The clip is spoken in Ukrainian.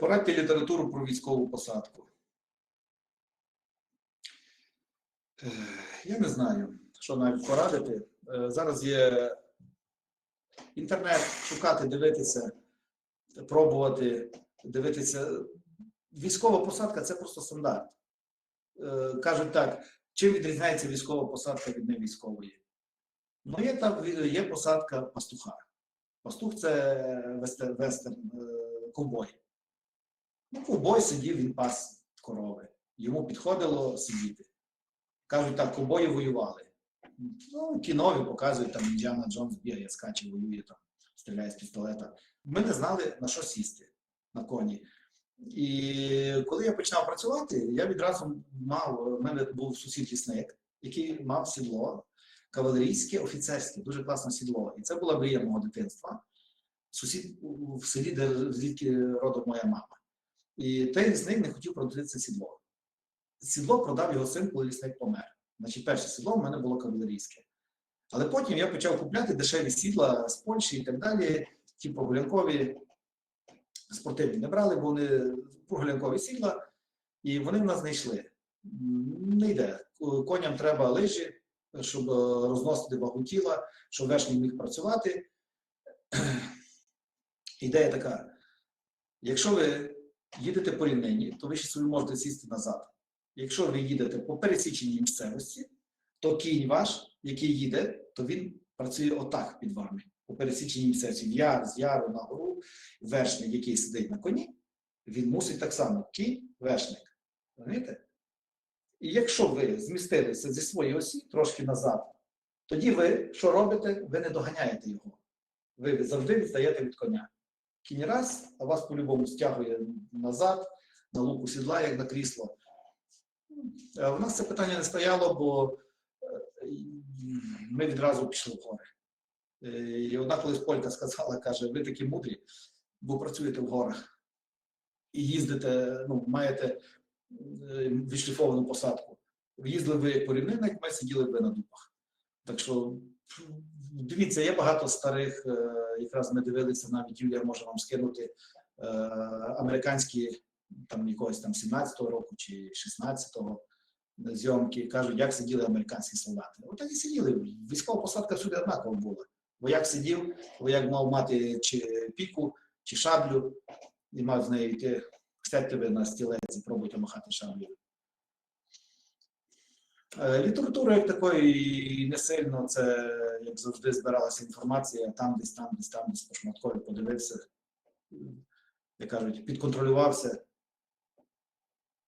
Порадьте літературу про військову посадку. Е, Я не знаю, що навіть порадити. Е, Зараз є інтернет, шукати, дивитися, пробувати, дивитися. Військова посадка це просто стандарт. Е, Кажуть так, чим відрізняється військова посадка від невійськової? Ну, є там є посадка пастуха. Пастух це вестер, вестерн ковбой. Ну, ковбой сидів, він пас корови. Йому підходило сидіти. Кажуть, так, ковбої воювали. Ну, кінові показують, там Індіана Джонс бігає, скаче, воює, там, стріляє з пістолета. Ми не знали, на що сісти на коні. І коли я починав працювати, я відразу мав, у мене був сусід лісник, який мав сідло, кавалерійське, офіцерське, дуже класне сідло. І це була мрія мого дитинства. Сусід в селі, де звідки родом моя мама. І той лісник не хотів продати це сідло. Сідло продав його син, коли лісник помер. Значить, перше сідло в мене було кавалерійське. Але потім я почав купляти дешеві сідла з Польщі і так далі, ті прогулянкові, спортивні не брали, бо вони прогулянкові сідла, і вони в нас знайшли. Не йде. Коням треба лижі, щоб е, розносити вагу тіла, щоб вершник міг працювати. Ідея така: якщо ви їдете по рівнині, то ви ще собі можете сісти назад. Якщо ви їдете по пересіченій місцевості, то кінь ваш, який їде, то він працює отак під вами. По пересіченій місцевості. В яр, з яру на гору, вершник, який сидить на коні, він мусить так само кінь, вершник. Розумієте? І якщо ви змістилися зі своєї осі трошки назад, тоді ви що робите? Ви не доганяєте його. Ви завжди відстаєте від коня. Кінь раз, а вас по-любому стягує назад, на луку сідла, як на крісло. Е, У нас це питання не стояло, бо е, ми відразу пішли в гори. Е, І одна колись полька сказала, каже, ви такі мудрі, бо працюєте в горах і їздите, ну, маєте е, відшліфовану посадку. Їздили ви як по рівнинах, ми сиділи ви на дубах. Так що дивіться, є багато старих, е, якраз ми дивилися, навіть Юлія може вам скинути е, американські там якогось там 17-го року чи 16-го зйомки, кажуть, як сиділи американські солдати. От так і сиділи. Військова посадка всюди однакова була. Вояк сидів, вояк мав мати чи піку, чи шаблю, і мав з нею йти, сядьте ви на стілець і пробуйте махати шаблею. Е, Літератури як такої не сильно, це як завжди збиралася інформація, там десь, там десь, там десь по шматкові подивився, як кажуть, підконтролювався.